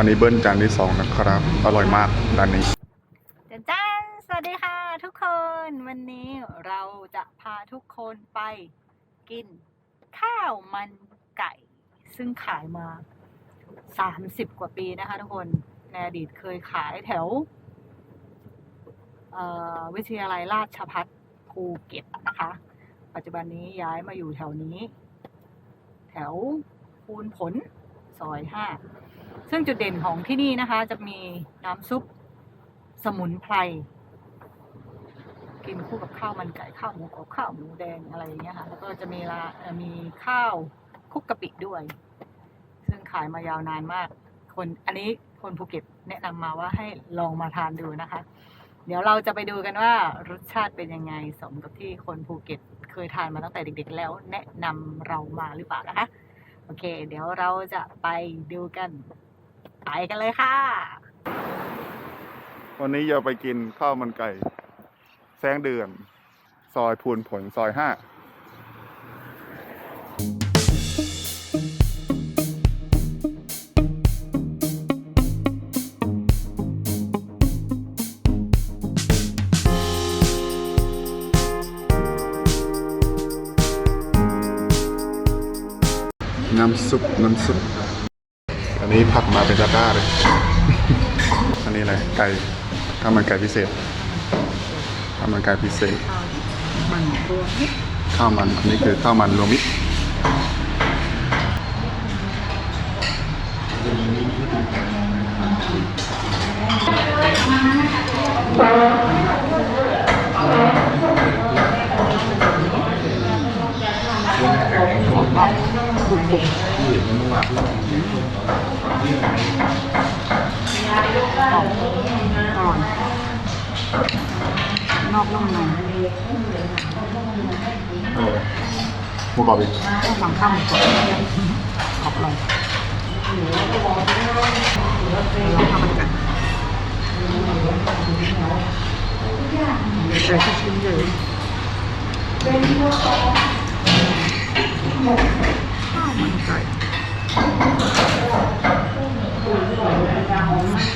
อันนี้เบิ้ลจานที่สองนะครับ อร่อยมากร้านนี้จ้าจ้านสวัสดีค่ะทุกคนวันนี้เราจะพาทุกคนไปกินข้าวมันไก่ ซึ่งขายมา 30 กว่าปีนะคะทุกคนในอดีตเคยขายแถวเอ่อวิทยาลัยราชพัฒภูเก็ตนะคะ ปัจจุบันนี้ย้ายมาอยู่แถวนี้ แถวคูนผล ซอยห้าซึ่งจุดเด่นของที่นี่นะคะ จะมีน้ำซุปสมุนไพร กินคู่กับข้าวมันไก่ข้าวหมูกรอบข้าวหมูแดงอะไรอย่างเงี้ยค่ะ แล้วก็จะมีลาเอ่อมีข้าวคุกกะปิด้วย ซึ่งขายมายาวนานมาก คนอันนี้คนภูเก็ตแนะนำมาว่าให้ลองมาทานดูนะคะ เดี๋ยวเราจะไปดูกันว่ารสชาติเป็นยังไงสมกับที่คนภูเก็ตเคยทานมาตั้งแต่เด็กๆแล้ว แนะนำเรามาหรือเปล่านะคะ โอเค เดี๋ยวเราจะไปดูกัน ไปกันเลยค่ะ วันนี้จะไปกินข้าวมันไก่ แซงเดือน ซอยพูนผลซอยห้า ซุปน้ำซุป อันนี้ผักมาเป็นตะกร้าเลย อันนี้อะไร ไก่ข้าวมันไก่พิเศษข้าวมันไก่พิเศษ มันรวมมิตรข้าวมัน อันนี้คือข้าวมันรวมมิตร ก่อนนอกนุ่มในเออหมูกรอบอีกต้องสั่งข้าวหมูกรอบขอบเลยลองทำมันกันใส่ที่ชิ้นเลยข้าว มันไก่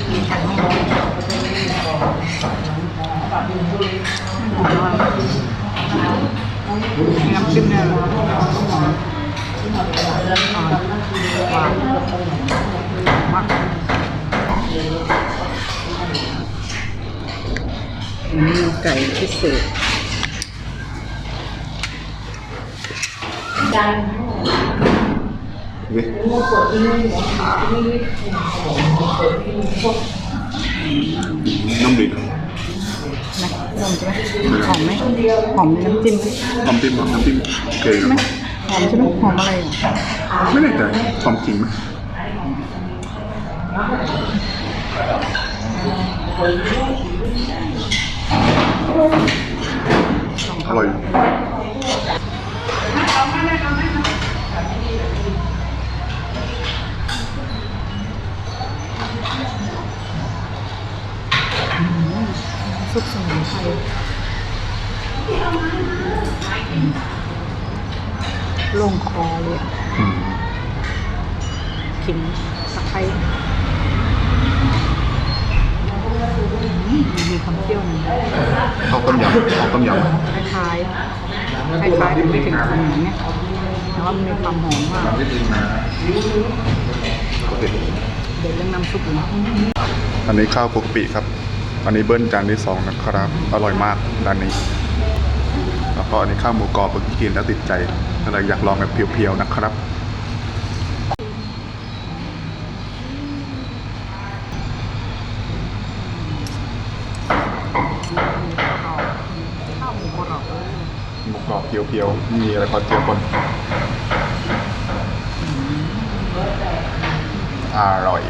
มีไก่ไม่หอมหอมมากมีน้ำจิ้มเนี่ยหอมอ่อนหวานมากอันนี้ไก่พิเศษเว้ย น้ำดิบนะลมใช่ไหมหอมไหมหอมน้ำจิ้มไหมน้ำจิ้มน้ำจิ้มเกลือไหมหอมใช่ไหมหอมอะไรอะไม่แน่ใจหอมจริงไหมอร่อย ซุปสมุนไพรลงคอเลยอะอืมขิงตะไคร้อืมมีความเปรี้ยวหน่อยข้าวต้มยำข้าวต้มยคล้ายๆคล้ายๆแต่ไม่ถึงขนาดนี้นแต่ว่ามันมีความหอมมากำไม่จริงนะโอเคเดี๋ยวเรื่องน้ำซุปนะอันนี้ข้าวปกปิครับ อันนี้เบิ้ลจานที่สองนะครับ อร่อยมากร้านนี้ แล้วก็อันนี้ข้าวหมูกรอบเมื่อกี้กินแล้วติดใจก็เลยอยากลองแบบเพียวๆนะครับหมูกรอบเพียวๆ มีอะไรพอเจียวปนอร่อย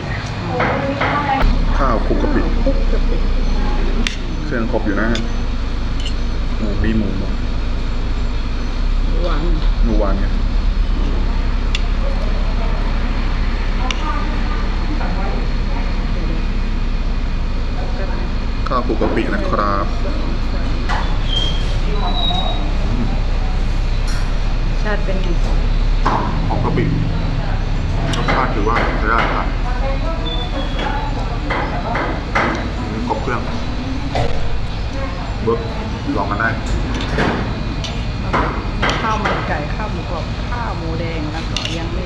ข้าวคุกกะปิคุกกะปิ เครื่องครบอยู่นะหมูมีหมูหมูหวานหมูหวานไงข้าวคลุกกะปินะครับ ชาติเป็นไง ของกะปิรสชาติถือว่าใช้ได้ครับ ลองกันได้ข้าวมันไก่ข้าวหมูกรอบข้าวหมูแดงแล้วก็ยังมี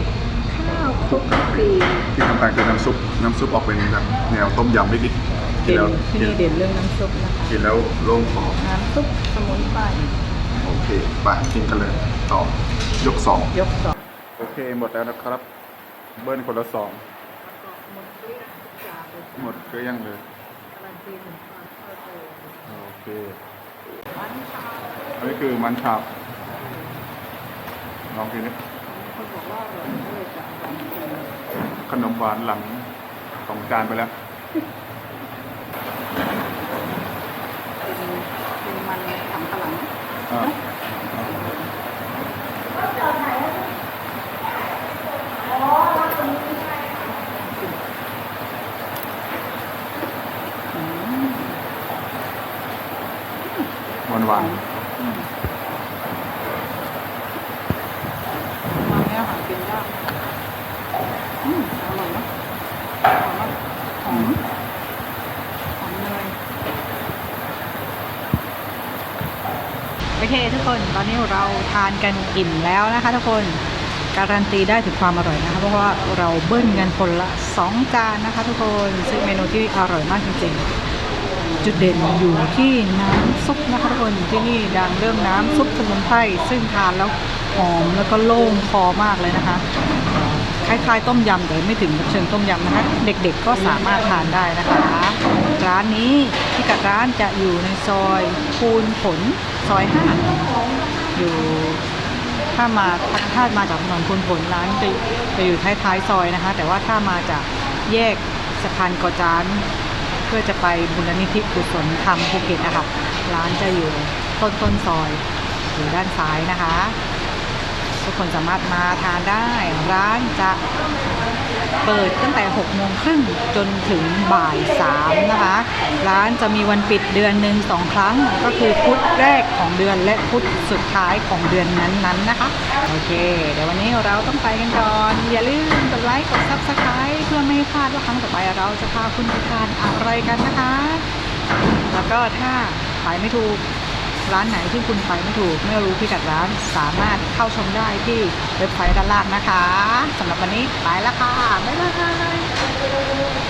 ข้าวคลุกกะปิที่สำคัญคือน้ำซุปน้ำซุปออกเป็นแบบแนวต้มยำนิดๆกินเด่นแล้วที่นี่เด่นเรื่องน้ำซุปนะคะกินแล้วโล่งคอน้ำซุปสมุนไพรโอเคไปกินกันเลยต่อยกสองยกสองโอเคหมดแล้วนะครับ เบิ้ลคนละสองหมดเกลี้ยงเลยโอเค อันนี้คือมันฉาบลองทีนี้คนบอกว่าอร่อยก็เลยจะลองกินขนมหวานหลังสองจานไปแล้ว เป็นเป็นมันสำปะหลัง หวานหวานมันเนี่ยหากินยากอืมอร่อยนะหอมมากหอมหอมเนยโอเคทุกคนตอนนี้เราทานกันอิ่มแล้วนะคะทุกคนการันตีได้ถึงความอร่อยนะคะเพราะว่าเราเบิ้ลกันคนละสองจานนะคะทุกคน ซึ่งเมนูที่อร่อยมากจริงๆ จุดเด่นอยู่ที่น้ำซุปนะคะทุกคนที่นี่ดังเรื่องน้ำซุปสมุนไพรซึ่งทานแล้วหอมแล้วก็โล่งคอมากเลยนะคะ คล้ายๆต้มยำแต่ไม่ถึงกับเชิงต้มยำนะคะเด็กๆก็สามารถทานได้นะคะ ร้านนี้ที่กัดร้านจะอยู่ในซอยคูนผลซอยห้าอยู่ถ้ามาถ้ามาจากถนนคุณผลร้านจะจะอยู่ท้ายๆซอยนะคะ แต่ว่าถ้ามาจากแยกสะพานกอจาน เพื่อจะไปบุญนิธิกุศลธรรมภูเก็ตนะคะร้านจะอยู่ต้นต้นซอยอยู่ด้านซ้ายนะคะ ทุกคนสามารถมาทานได้ร้านจะเปิดตั้งแต่6โมงครึ่งจนถึงบ่าย3นะคะ ร้านจะมีวันปิดเดือนหนึ่งสองครั้ง ก็คือพุธแรกของเดือนและพุธสุดท้ายของเดือนนั้นๆนะคะ โอเค เดี๋ยววันนี้เราต้องไปกันก่อน อย่าลืมกดไลค์กด subscribe เพื่อไม่พลาดว่าครั้งต่อไปเราจะพาคุณไปทานอะไรกันนะคะ แล้วก็ถ้าไปไม่ถูกร้านไหนที่คุณไปไม่ถูกไม่รู้พิกัดร้านสามารถเข้าชมได้ที่เว็บไซต์ด้านล่างนะคะสำหรับวันนี้ไปแล้วค่ะ บ๊ายบาย